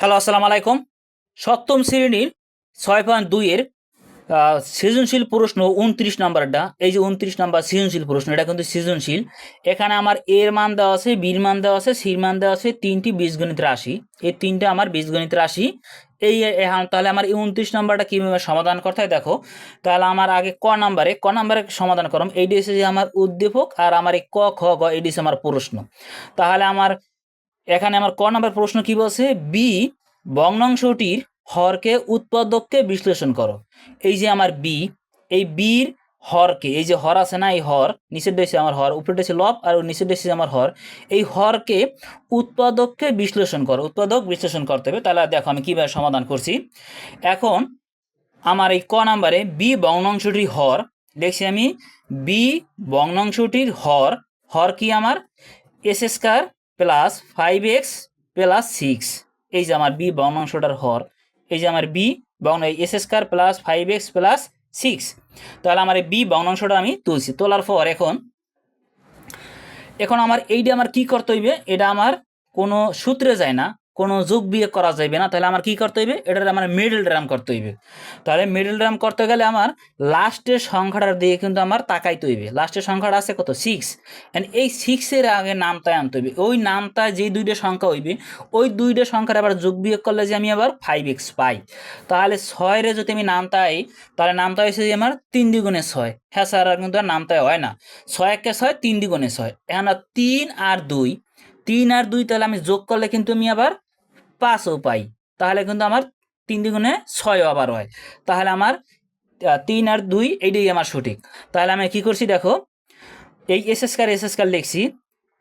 Hello, আসসালামু আলাইকুম। সপ্তম শ্রেণির ছয় পয়েন্ট দুইয়ের সৃজনশীল প্রশ্ন উনত্রিশ নাম্বারটা। এই যে উনত্রিশ নাম্বার সৃজনশীল প্রশ্ন, এটা কিন্তু সৃজনশীল। এখানে আমার এর মান দেওয়া আছে, বির মান দেওয়া আছে, সির মান দেওয়া আছে তিনটি বীজগণিত রাশি। এই তিনটা আমার বীজগণিত রাশি। এই তাহলে আমার এই উনত্রিশ নাম্বারটা কীভাবে সমাধান করতে হয় দেখো। তাহলে আমার আগে ক নাম্বারে ক নাম্বারে সমাধান করম এইটি হচ্ছে যে আমার উদ্দীপক আর আমার এই ক, খ, গ এইটি হচ্ছে আমার প্রশ্ন। তাহলে আমার এখানে আমার ক নাম্বার প্রশ্ন কি বলছে? বি ভগ্নাংশটির হরকে উৎপাদককে বিশ্লেষণ করো। এই যে আমার বি এই বির হরকে, এই যে হর আছে না, এই হর, নিচের দেশে আমার হর উপরে দেশে লব আর নিচের দেশে আমার হর, এই হরকে উৎপাদককে বিশ্লেষণ করো। উৎপাদক বিশ্লেষণ করতে হবে, তাহলে দেখো আমি কীভাবে সমাধান করছি। এখন আমার এই ক নাম্বারে বি ভগ্নাংশটির হর, দেখছি আমি বি ভগ্নাংশটির হর হর কি আমার? X square plus five x plus six. এই যে আমার বি ভগ্নাংশটার হর। এই যে আমার b বগ্ন x square plus five x plus six. তাহলে আমার এই বি ভগ্নাংশটা আমি তুলছি। তোলার পর এখন এখন আমার এইটা আমার কি করতে হইবে? এটা আমার কোনো সূত্রে যায় না। কোনো যোগ বিয়োগ করা যাবে না, তাহলে আমার কি করতে হইবে? এটার আমার মিডল ড্রাম করতে হইবে। তাহলে মিডল ড্রাম করতে গেলে আমার লাস্টের সংখ্যাটার দিকে কিন্তু আমার তাকাইতে হইবে। লাস্টের সংখ্যাটা আছে কত? সিক্স অ্যান্ড এই সিক্সের আগে নামতায় আনতে হইবে। ওই নামতায় যে দুইটা সংখ্যা হইবে, ওই দুইটা সংখ্যার আবার যোগ বিয়োগ করলে যে আমি আবার ফাইভ এক্স পাই। তাহলে ছয়ের যদি আমি নামতাই, তাহলে নামতায় হয়েছে যে আমার তিন দ্বিগুণে ছয়। হ্যাঁ স্যার, আর কিন্তু আর নামতায় হয় না। ছয় একে ছয়, তিন দ্বিগুণে ছয়। এখন তিন আর দুই। তিন আর দুই তাহলে আমি যোগ করলে কিন্তু আমি আবার পাঁচও পাই। তাহলে কিন্তু আমার তিন দ্বিগুণে ছয়ও আবার হয়। তাহলে আমার তিন আর দুই, এইটাই আমার সঠিক। তাহলে আমি কি করছি দেখো, এই এস স্কার এস স্কার লিখছি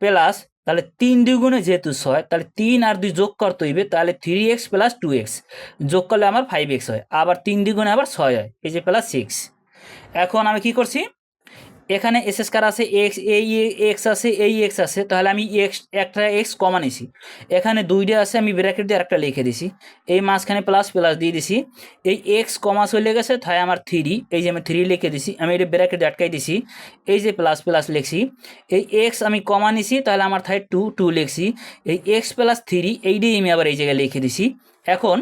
প্লাস তাহলে তিন দ্বিগুণে যেহেতু ছয়, তাহলে তিন আর দুই যোগ করতে হইবে, তাহলে three x plus two x যোগ করলে আমার ফাইভ এক্স হয়। আবার তিন দ্বিগুণে আবার ছয় হয়, এই যে প্লাস সিক্স এখন আমি কি করছি? এখানে এস স্কার আছে, এক্স, এই এক্স আছে, এই, এক্স আছে, তাহলে আমি এক্স, একটা এক্স কমা নিছি। এখানে দুইটা আছে, আমি ব্র্যাকেট দিয়ে একটা লিখে দিছি। এই মাঝখানে প্লাস প্লাস দিয়ে দিছি। এই এক্স কমা চলে গেছে, তাই আমার থ্রি এই যে আমি থ্রি লিখে দিছি, আমি এটা ব্র্যাকেট দিয়ে আটকাই দিছি। এই যে প্লাস প্লাস লিখছি। এই এক্স আমি কমা নিছি, তাহলে আমার থাই টু টু লিখছি। এই এক্স প্লাস থ্রি এইটাই আমি আবার এই জায়গায় লিখে দিছি। এখন,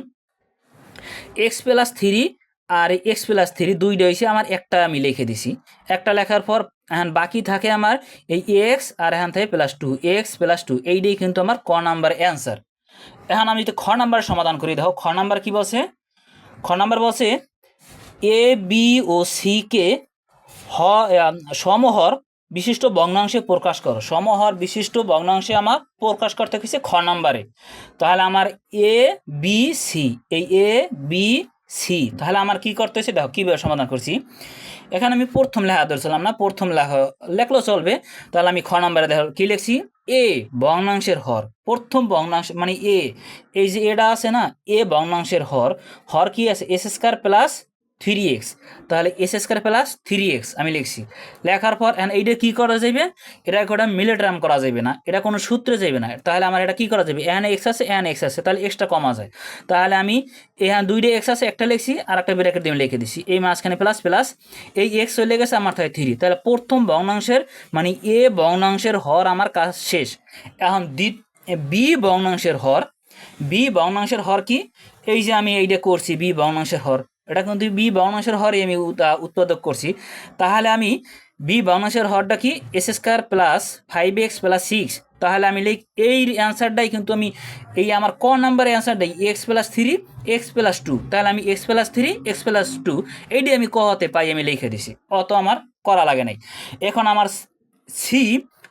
এক্স প্লাস থ্রি আর এক্স প্লাস থ্রি দুইটা হয়েছে আমার একটা আমি লিখে দিছি। একটা লেখার পর এখন বাকি থাকে আমার এই এক্স আর এখান থেকে plus two x plus two এইটাই কিন্তু আমার ক নাম্বার অ্যান্সার এখন আমি যদি খ নাম্বার সমাধান করি, দেখো খ নাম্বার কি বলছে? খ নাম্বার বলছে A B O C K হ সমহর বিশিষ্ট ভগ্নাংশে প্রকাশ করো। সমহর বিশিষ্ট ভগ্নাংশে আমার প্রকাশ করতে গেছে খ নাম্বারে তাহলে আমার এ বি সি এই এ বি সি। তাহলে আমার কি করতে হয়েছে? দেখো, কীভাবে সমাধান করছি? এখানে আমি প্রথম লেখা ধরছিলাম না? প্রথম লেখা লেখলেও চলবে। তাহলে আমি খ নাম্বারে দেখো, কী লিখছি? এ, ভগ্নাংশের হর। প্রথম ভগ্নাংশ মানে এ। এই যে এটা আছে না? এ ভগ্নাংশের হর। হর কি আছে? X square plus three x তাহলে x square plus three x আমি লিখছি। লেখার পর এখন এইটা কী করা যাবে এটা একটা মিলেট্রাম করা যাবে না। এটা কোনো সূত্রে যাবে না। তাহলে আমার এটা কী করা যাবে এন এক্স আছে এন এক্স আছে, তাহলে এক্সটা কমা যায়। তাহলে আমি এখানে দুইটা এক্স আছে, একটা লিখছি, আর একটা ব্র্যাকেট দিয়ে লিখে দিছি। এই মাঝখানে প্লাস প্লাস এই এক্স চলে গেছে আমার থাকে থ্রি তাহলে প্রথম ভগ্নাংশের মানে এ ভগ্নাংশের হর আমার কাজ শেষ। এখন দ্বি বি ভগ্নাংশের হর। বি ভগ্নাংশের হর কি? এই যে আমি এইটা করছি বি ভগ্নাংশের হর। এটা কিন্তু বি ভগ্নাংশের হরই আমি উৎ- উৎপাদক করছি। তাহলে আমি বি ভগ্নাংশের হরটা কি? X square plus five x plus six তাহলে আমি লিখ, এই অ্যান্সারটাই কিন্তু আমি, এই আমার ক number অ্যান্সারটাই x plus three x plus two তাহলে আমি x plus three x plus two এইটি আমি ক হতে পাই আমি লিখে দিছি। অত আমার করা লাগে নাই। এখন আমার সি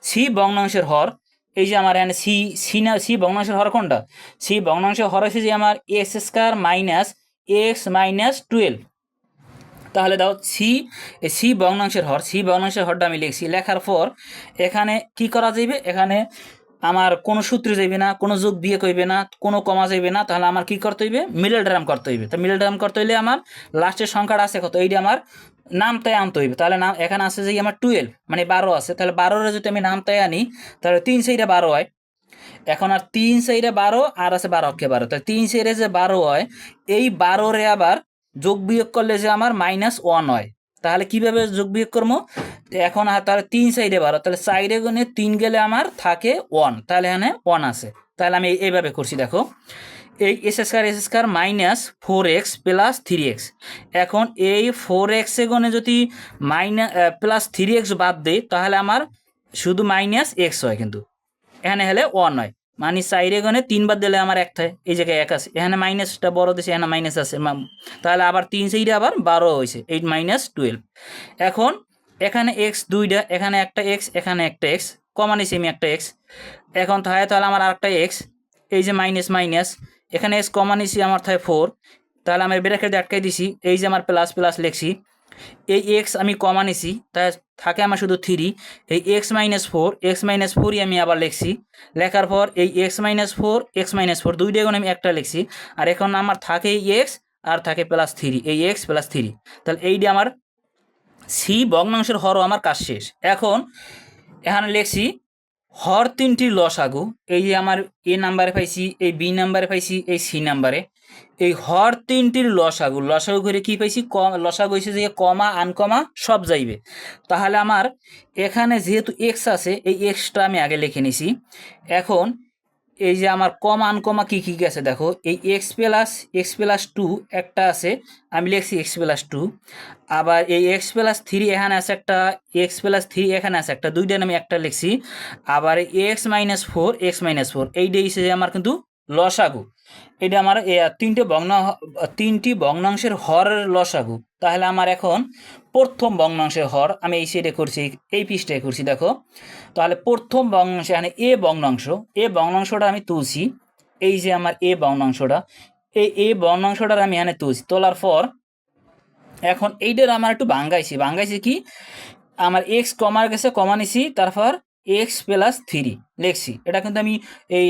সি ভগ্নাংশের হর, এই যে আমার এখানে সি সি না সি ভগ্নাংশের হর কোনটা? সি ভগ্নাংশের হর হচ্ছে যে আমার x square minus x minus twelve. তাহলে দাও সি সি ভগ্নাংশের হর সি ভগ্নাংশের হরটা আমি লিখছি। লেখার পর এখানে কি করা যাবে এখানে আমার কোনো সূত্রে যাইবে না, কোনো যোগ বিয়ে করবে না, কোনো কমা যাইবে না। তাহলে আমার কি করতে হইবে? মিডল ড্রাম করতে হইবে। তো মিডল ড্রাম করতে হইলে আমার লাস্টের সংখ্যাটা আছে কত? এইটা আমার নামতায় আনতে হইবে। তাহলে নাম এখানে আছে যে আমার টুয়েলভ মানে বারো আছে। তাহলে বারোরে যদি আমি নামতায় আনি, তাহলে তিন সেইটা বারো হয়। এখন আর তিন সাইডে বারো, আর আছে বারো অক্ষে বারো। তাহলে তিন সাইডে যে বারো হয়, এই বারোরে আবার যোগ বিয়োগ করলে যে আমার মাইনাস ওয়ান হয়। তাহলে কীভাবে যোগ বিয়োগ করব? এখন তাহলে তিন সাইডে বারো, তাহলে সাইডে গুণে তিন গেলে আমার থাকে ওয়ান তাহলে এখানে ওয়ান আছে। তাহলে আমি এইভাবে করছি, দেখো। এই x square x square minus four x plus three x এখন এই ফোর এক্সে গনে যদি মাইনাস প্লাস থ্রি এক্স বাদ দেই, তাহলে আমার শুধু মাইনাস এক্স হয় কিন্তু। এখানে হলে ওয়ান হয়। মানে সাইডে গনে তিনবার দিলে আমার এক থাকে, এই জায়গায় এক আছে। এখানে মাইনাসটা বড় দিছে, এখানে মাইনাস আছে। তাহলে আবার তিন সাইডে আবার বারো হয়েছে এইট মাইনাস টুয়েলভ এখন এখানে এক্স দুইটা, এখানে একটা এক্স এখানে একটা এক্স কমা নিছি আমি একটা এক্স এখন থাকে তাহলে আমার আরেকটা এক্স এই যে মাইনাস মাইনাস এখানে এক্স কমা নিছি আমার থাকে ফোর তাহলে আমি ব্রেকেট আটকাই দিছি, এই যে আমার প্লাস প্লাস লিখছি। এই এক্স আমি কমা নিছি, তাই থাকে আমার শুধু থ্রি এই x minus four x minus ফোরই আমি আবার লিখছি। লেখার পর এই x minus four x minus four দুইটা এখন আমি একটা লিখছি। আর এখন আমার থাকে এই এক্স আর থাকে প্লাস থ্রি এই এক্স প্লাস থ্রি তাহলে এইটি আমার সি ভগ্নাংশের হরও আমার কাজ শেষ। এখন এখানে লিখছি হর তিনটির লসাগু এই যে আমার এ নাম্বারে পাইছি, এই বি নাম্বারে পাইছি, এই সি নাম্বারে। এই হর তিনটির লসাগু লসাগু করে কি পাইছি? কম লসাগু হয়েছে যে কমা, আনকমা, সব যাইবে। তাহলে আমার এখানে যেহেতু এক্স আছে, এই এক্সটা আমি আগে লিখে নিছি। এখন এই যে আমার কম আনকমা কী কী গেছে দেখো, এই x plus x plus two একটা আছে, আমি লিখছি এক্স প্লাস টু আবার এই এক্স প্লাস থ্রি এখানে আছে একটা এক্স প্লাস থ্রি এখানে আছে একটা দুইটা আমি একটা লিখছি, আবার এই x minus four x minus four এইটা হিসেবে আমার কিন্তু লস লসাগু। এটা আমার তিনটে ভগ্ন, তিনটি ভগ্নাংশের হরের লসাগু। তাহলে আমার এখন প্রথম ভগ্নাংশের হর আমি এই সাইডে করছি, এই পৃষ্ঠায় করছি, দেখো। তাহলে প্রথম ভগ্নাংশ, এখানে এ ভগ্নাংশ, এ ভগ্নাংশটা আমি তুলছি। এই যে আমার এ ভগ্নাংশটা, এই এ ভগ্নাংশটার আমি এখানে তুলছি। তোলার পর, এখন এইটার আমার একটু ভাঙ্গাইছি। ভাঙ্গাইছি কি? আমার এক্স কমার গেছে, কমা নিছি, তারপর এক্স প্লাস থ্রি লিখছি। এটা কিন্তু আমি এই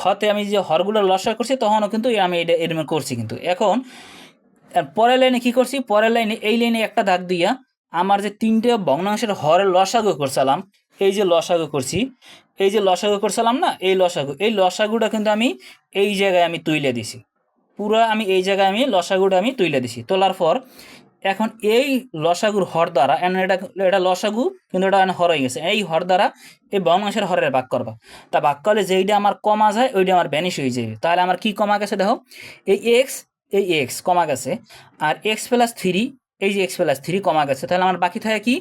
খতে আমি যে হরগুলো লসা করছি, তখনও কিন্তু আমি এটা করছি কিন্তু। এখন পরের লাইনে কী করছি? পরের লাইনে এই লাইনে একটা দাগ দিয়া আমার যে তিনটে ভগ্নাংশের হরের লসাগু করছিলাম, এই যে লসাগু করছি, এই যে লসাগু করছিলাম না, এই লসাগু, এই লসাগুটা কিন্তু আমি এই জায়গায় আমি তুইলে দিছি। পুরো আমি এই জায়গায় আমি লসাগুটা আমি তুইলে দিছি। তোলার পর এখন এই লসাগুর হর দ্বারা এটা এটা লসাগু, কিন্তু এটা হর হয়ে গেছে। এই হর দ্বারা এই বর্ণাংশের হরের ভাগ করবা। তা ভাগ করলে যেইটা আমার কমা যায়, ওইটা আমার ব্যানিশ হয়ে যাবে। তাহলে আমার কি কমা গেছে দেখো? এই এক্স এই এক্স কমা গেছে, আর এক্স প্লাস থ্রি এই যে এক্স প্লাস থ্রি কমা গেছে, তাহলে আমার বাকি থাকে কি?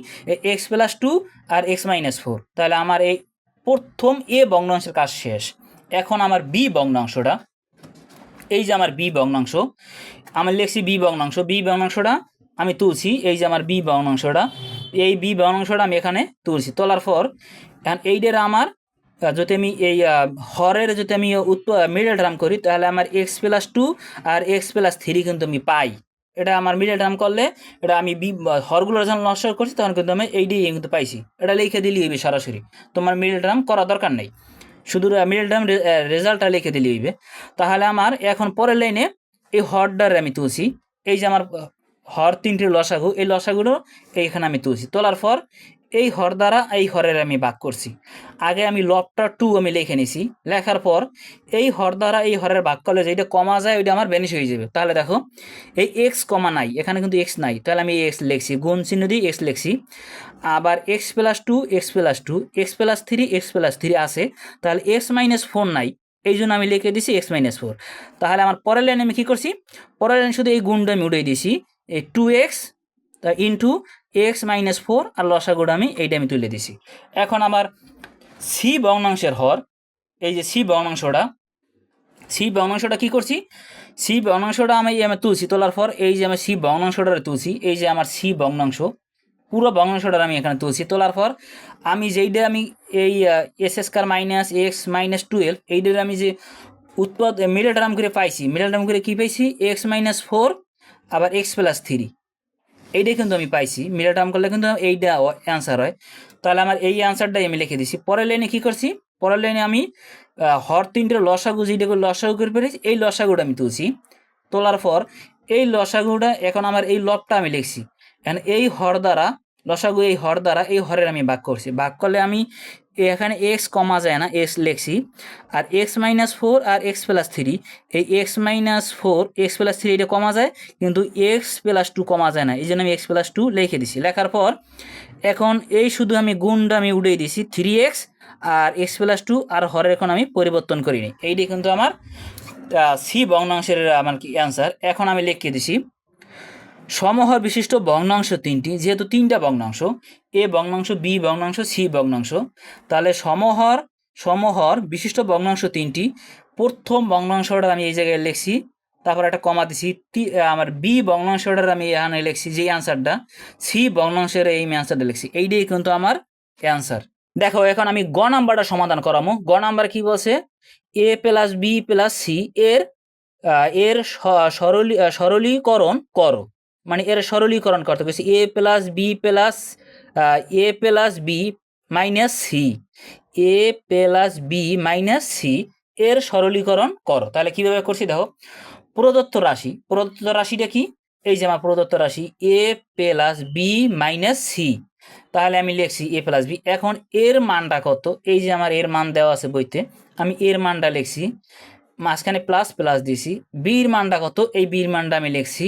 এক্স প্লাস টু আর এক্স মাইনাস ফোর তাহলে আমার এই প্রথম এ ভগ্নাংশের কাজ শেষ। এখন আমার বি ভগ্নাংশটা, এই যে আমার বি ভগ্নাংশ, আমি লিখছি বি ভগ্নাংশ বি ভগ্নাংশটা আমি তুলছি, এই যে আমার বি ভগ্নাংশটা এই বি ভগ্নাংশটা আমি এখানে তুলছি। তোলার পর, এখন এইটার আমার যদি আমি এই হরের যদি আমি মিডল টার্ম করি, তাহলে আমার এক্স প্লাস টু আর এক্স প্লাস থ্রি কিন্তু আমি পাই। এটা আমার মিডল টার্ম করলে, এটা আমি বি হরগুলো যখন নষ্ট করছি, তখন কিন্তু আমি এইটাই কিন্তু পাইছি। এটা লিখে দিলেই হইবে সরাসরি। তোমার মিডল টার্ম করা দরকার নেই। শুধু মিডল টার্ম রেজাল্টটা লিখে দিলে হইবে। তাহলে আমার এখন পরের লাইনে এই হরডার আমি তুলছি। এই যে আমার হর তিনটি লসাগু এই লসাগুলো এইখানে আমি তুলছি। তোলার পর এই হর দ্বারা এই হরের আমি ভাগ করছি। আগে আমি লবটা টু আমি লিখে নিছি। লেখার পর এই হর দ্বারা এই হরের ভাগ করলে যেটা কমা যায়, ওইটা আমার বেনিশ হয়ে যাবে। তাহলে দেখো, এই এক্স কমা নাই, এখানে কিন্তু এক্স নাই। তাহলে আমি এক্স লিখছি, গুণ চিহ্ন দিয়ে এক্স লিখছি। আবার x plus two x plus two x plus three x plus three আছে। তাহলে এক্স মাইনাস ফোর নাই। এই জন্য আমি লিখে দিছি এক্স মাইনাস ফোর তাহলে আমার পরের লাইনে আমি কী করছি? পরের লাইনে শুধু এই গুণটা আমি উড়িয়ে দিছি। টু এক্স তা ইন্টু এক্স মাইনাস ফোর আর লসাগুটা আমি এইটা আমি তুলে দিছি। এখন আমার সি ভগ্নাংশের হর, এই যে সি ভগ্নাংশটা সি ভগ্নাংশটা কী করছি? সি ভগ্নাংশটা আমি আমি তুলছি তোলার পর, এই যে আমি সি ভগ্নাংশটা তুলছি, এই যে আমার সি ভগ্নাংশ, পুরো ভগ্নাংশটা আমি এখানে তুলছি। তোলার পর আমি যেইটা আমি এই x square minus x minus twelve এইটার আমি যে উৎপাদ মিডল টার্ম করে পাইছি মিডল টার্ম করে কী পাইছি? এক্স মাইনাস ফোর আবার এক্স প্লাস থ্রি এইটাই কিন্তু আমি পাইছি। মিডল টার্ম করলে কিন্তু এইটা অ্যান্সার হয়। তাহলে আমার এই অ্যান্সারটাই আমি লিখে দিছি। পরের লাইনে কী করছি? পরের লাইনে আমি হর তিনটে লসাগু যেটা করে লসাগু করে পেরেছি এই লসাগুটা আমি তুলছি। তোলার পর এই লসাগুটা, এখন আমার এই লবটা আমি লিখছি। এখন এই হর দ্বারা, লসাগু এই হর দ্বারা এই হরের আমি ভাগ করছি। ভাগ করলে আমি এখানে এক্স কমা যায় না এক্স লিখছি। আর এক্স মাইনাস ফোর আর এক্স প্লাস থ্রি এই x minus four x plus three এটা কমা যায়, কিন্তু এক্স প্লাস টু কমা যায় না। এই জন্য আমি এক্স প্লাস টু লিখে দিছি। লেখার পর এখন এই শুধু আমি গুণটা আমি উড়িয়ে দিছি থ্রি এক্স আর এক্স প্লাস টু আর হরের এখন আমি পরিবর্তন করিনি। এইটি কিন্তু আমার সি ভগ্নাংশের আমার কি অ্যান্সার এখন আমি লিখে দিছি সমহর বিশিষ্ট ভগ্নাংশ তিনটি, যেহেতু তিনটা ভগ্নাংশ, এ ভগ্নাংশ, বি ভগ্নাংশ, সি ভগ্নাংশ। তাহলে সমহর সমহর বিশিষ্ট ভগ্নাংশ তিনটি, প্রথম ভগ্নাংশটা আমি এই জায়গায় লিখছি, তারপর একটা কমা দিছি আমার বি ভগ্নাংশটার আমি এখানে লিখছি যে অ্যান্সারটা সি ভগ্নাংশের এই অ্যান্সারটা লিখছি। এইটাই কিন্তু আমার অ্যান্সার দেখো, এখন আমি গ নাম্বারটা সমাধান করামো। গ নাম্বার কি বলছে? A plus b plus c, এর এর সরলী, সরলীকরণ করো। মানে এর সরলীকরণ করতে গেছি a plus b plus a plus b minus c, a plus b minus c এর সরলীকরণ করো। তাহলে কীভাবে করছি দেখো, প্রদত্ত রাশি, প্রদত্ত রাশিটা কি? এই যে আমার প্রদত্ত রাশি, a plus b minus c. তাহলে আমি লিখছি এ প্লাস বি। এখন এর মানটা কত? এই যে আমার এর মান দেওয়া আছে বইতে, আমি এর মানটা লিখছি, মাঝখানে প্লাস প্লাস দিছি, বির মানটা কত? এই বির মানটা আমি লিখছি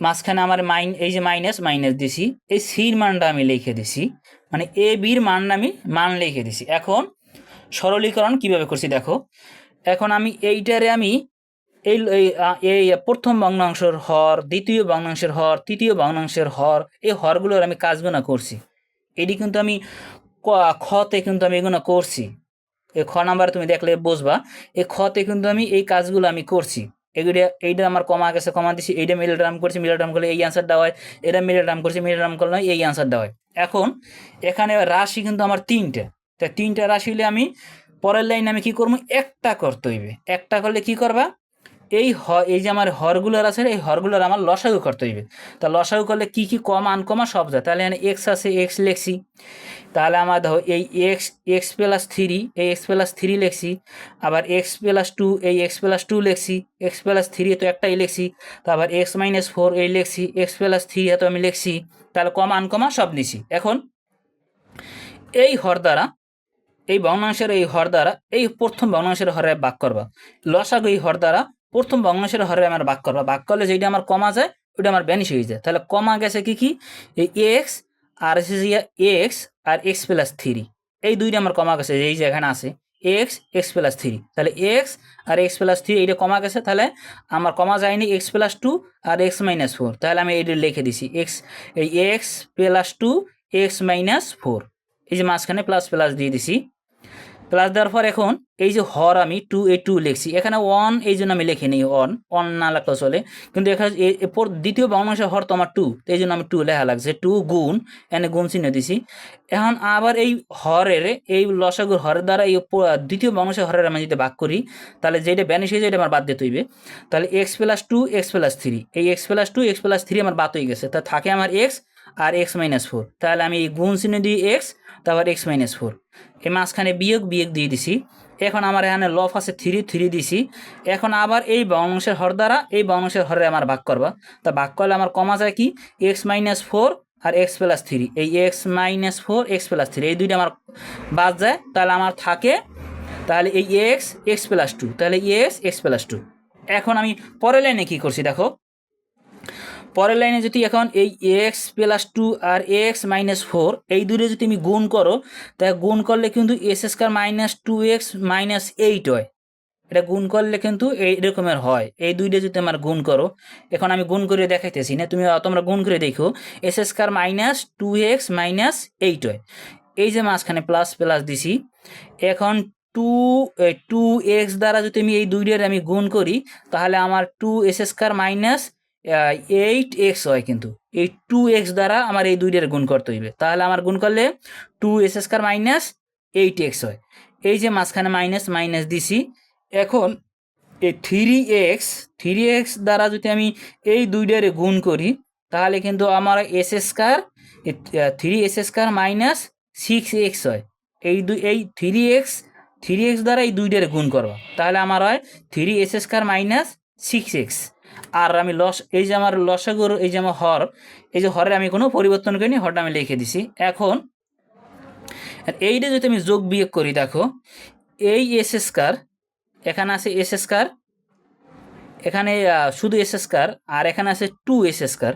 মাঝখানে আমার মাইন এই যে মাইনাস মাইনাস দিছি। এই সির মানটা আমি লিখে দিছি। মানে এ বির মান আমি মান লিখে দিছি। এখন সরলীকরণ কীভাবে করছি দেখো। এখন আমি এইটারে আমি এই এই, প্রথম ভগ্নাংশের হর দ্বিতীয় ভগ্নাংশের হর তৃতীয় ভগ্নাংশের হর এই হরগুলোর আমি কাজগুলো করছি। এটি কিন্তু আমি খতে কিন্তু আমি এগুলো করছি। এই খ নাম্বার তুমি দেখলে বুঝবা। এই খতে কিন্তু আমি এই কাজগুলো আমি করছি। এগুলো, এইটা আমার কমা গেছে, কমা দিছি, এইটা মিলে ড্রাম করছি মিলে ড্রাম করলে এই অ্যান্সার দেওয়া হয়, এটা মিলে ড্রাম করছি মিলে ড্রাম করলে এই অ্যান্সার দেওয়া হয়। এখন, এখানে রাশি কিন্তু আমার তিনটে। তা তিনটা রাশি হলে আমি পরের লাইনে আমি কি করব? একটা করতে হইবে। একটা করলে কি করবা? এই হ, এই যে আমার হরগুলোর আছে এই হরগুলোর আমার লসাগু করতে হইবে। তা লসাগু করলে কি কি কম, আনকমা সব যায়। তাহলে এখানে এক্স আছে এক্স লেখছি। তাহলে আমার ধরো এই এক্স এক্স প্লাস থ্রি এই এক্স প্লাস থ্রি লেখছি। আবার এক্স প্লাস টু এই এক্স প্লাস টু লেখছি। এক্স প্লাস থ্রি তো একটাই লেখছি। তারপর এক্স মাইনাস ফোর এই লেখছি। এক্স প্লাস থ্রি এত আমি লিখছি। তাহলে কম, আনকমা সব নিছি। এখন এই হর দ্বারা, এই ভগ্নাংশের এই হর দ্বারা, এই প্রথম ভগ্নাংশের হরে বাক করবা। লসাগু এই হর দ্বারা প্রথম ভগ্নাংশের হরে আমার বাক করবা বাক করলে যেটা আমার কমা যায়, ওইটা আমার ব্যানিশ হয়ে যায়। তাহলে কমা গেছে কি কি? এই এক্স আর এসে এক্স আর এক্স প্লাস থ্রি এই দুইটা আমার কমা গেছে, এই যে এখানে আছে। এক্স এক্স প্লাস থ্রি তাহলে এক্স আর এক্স প্লাস থ্রি এইটা কমা গেছে, তাহলে আমার কমা যায়নি এক্স প্লাস টু আর এক্স মাইনাস ফোর তাহলে আমি এইটা লিখে দিছি এক্স এই x plus two x minus four এই যে মাঝখানে প্লাস প্লাস দিয়ে দিছি। প্লাস দেওয়ার পর এখন এই যে হর আমি টু এ টু লিখছি। এখানে ওয়ান এই জন্য আমি লিখে নিই ওয়ান ওয়ান না লাগলেও চলে। কিন্তু এখানে এরপর দ্বিতীয় ভগ্নাংশের হর তো আমার টু এই জন্য আমি টু লেখা লাগছে। টু গুণ, এনে গুণ চিহ্ন দিছি। এখন আবার এই হরের, এই লসাগুর হরের দ্বারা এই দ্বিতীয় ভগ্নাংশের হরের আমি যদি ভাগ করি, তাহলে যেটা ব্যানিশ হয়ে যায়, এটা আমার বাদ দিতে হইবে। তাহলে x plus two x plus three এই x plus two x plus three আমার বাদ হয়ে গেছে। তা থাকে আমার এক্স আর এক্স মাইনাস ফোর তাহলে আমি গুণ চিহ্ন দিই এক্স তারপর এক্স মাইনাস ফোর এই মাঝখানে বিয়োগ বিয়োগ দিয়ে দিছি। এখন আমার এখানে লফ আছে থ্রি থ্রি দিছি। এখন আবার এই ভগ্নাংশের হর দ্বারা এই ভগ্নাংশের হরে আমার ভাগ করবা। তা ভাগ করলে আমার কমা যায় কি? এক্স মাইনাস ফোর আর এক্স প্লাস থ্রি এই x minus four x plus three এই দুইটা আমার বাদ যায়। তাহলে আমার থাকে, তাহলে এই এক্স এক্স প্লাস টু তাহলে এক্স এক্স প্লাস টু এখন আমি পরের লাইনে কী করছি দেখো? পরের লাইনে যদি এখন এই এক্স প্লাস টু আর এক্স মাইনাস ফোর এই দুটো যদি তুমি গুণ করো তাহলে গুণ করলে কিন্তু x square minus two x minus eight হয়। এটা গুণ করলে কিন্তু এই রকমের হয়। এই দুইটা যদি আমার গুণ করো, এখন আমি গুণ করে দেখাইতেছি না, তুমি তোমরা গুণ করে দেখো x square minus two x minus eight হয়। এই যে মাঝখানে প্লাস প্লাস দিছি, এখন টু টু এক্স দ্বারা যদি আমি এই দুইটার আমি গুণ করি, তাহলে আমার two x square minus eight x হয় কিন্তু। এই টু এক্স দ্বারা আমার এই দুইটার গুণ করতে হইবে। তাহলে আমার গুণ করলে two x square minus eight x হয়। এই যে মাঝখানে মাইনাস মাইনাস দিছি, এখন এই থ্রি এক্স থ্রি এক্স দ্বারা যদি আমি এই দুইটারে গুণ করি, তাহলে কিন্তু আমার x square three x square minus six x হয়। এই দুই, এই থ্রি এক্স থ্রি এক্স দ্বারা এই দুইটারে গুণ করবা। তাহলে আমার হয় three x square minus six x আর আমি লস, এই যে আমার লসাগুর এই যে আমার হর, এই যে হরের আমি কোনো পরিবর্তন করিনি, হরটা আমি লিখে দিছি। এখন এইটা যদি আমি যোগ বিয়োগ করি, দেখো, এই এস স্কোয়ার এখানে আছে এস স্কোয়ার এখানে শুধু এস স্কোয়ার আর এখানে আছে টু এস স্কোয়ার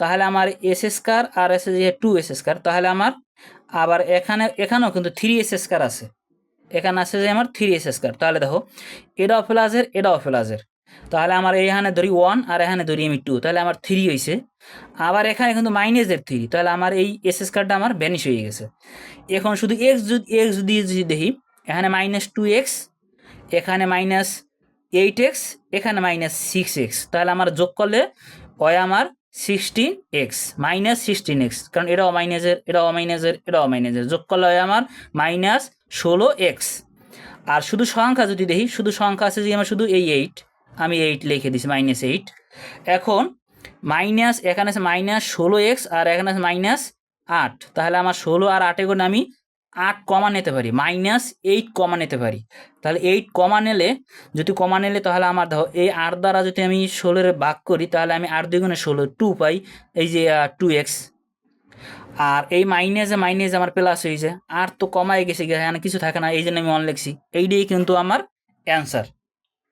তাহলে আমার এস স্কোয়ার আর এসে যে টু এস স্কোয়ার তাহলে আমার, আবার এখানে, এখানেও কিন্তু থ্রি এস স্কোয়ার আছে। এখানে আছে যে আমার থ্রি এস স্কোয়ার তাহলে দেখো এটাও প্লাসের এটাও প্লাসের তাহলে আমার এইখানে ধরি ওয়ান আর এখানে ধরি আমি টু তাহলে আমার থ্রি হয়েছে আবার এখানে কিন্তু মাইনাসের থ্রি তাহলে আমার এই এস এস কার্ডটা আমার ভ্যানিশ হয়ে গেছে। এখন শুধু এক্স যদি এক্স যদি যদি দেখি, এখানে মাইনাস টু এক্স এখানে মাইনাস এইট এক্স এখানে মাইনাস সিক্স এক্স তাহলে আমার যোগ করলে হয় আমার sixteen x minus sixteen x কারণ এটাও মাইনাসের এটাও মাইনাসের এটাও মাইনাসের যোগ করলে হয় আমার মাইনাস ষোলো এক্স আর শুধু সংখ্যা যদি দেখি, শুধু সংখ্যা আছে যে আমার শুধু এই এইট আমি এইট লিখে দিছি মাইনাস এইট এখন মাইনাস এখানে আছে মাইনাস ষোলো এক্স আর এখানে আছে মাইনাস আট। তাহলে আমার ষোলো আর আটে করে আমি আট কমা নিতে পারি মাইনাস এইট কমা নিতে পারি। তাহলে এইট কমা নিলে, যদি কমা নিলে তাহলে আমার দেখো এই আট দ্বারা যদি আমি ষোলোর ভাগ করি, তাহলে আমি আট দুগুণে ষোলো টু পাই, এই যে টু এক্স আর এই মাইনাসে মাইনাসে আমার প্লাস হয়েছে। আর তো কমাই গেছে, এখানে কিছু থাকে না, এই জন্য আমি অন লিখছি। এইটাই কিন্তু আমার অ্যান্সার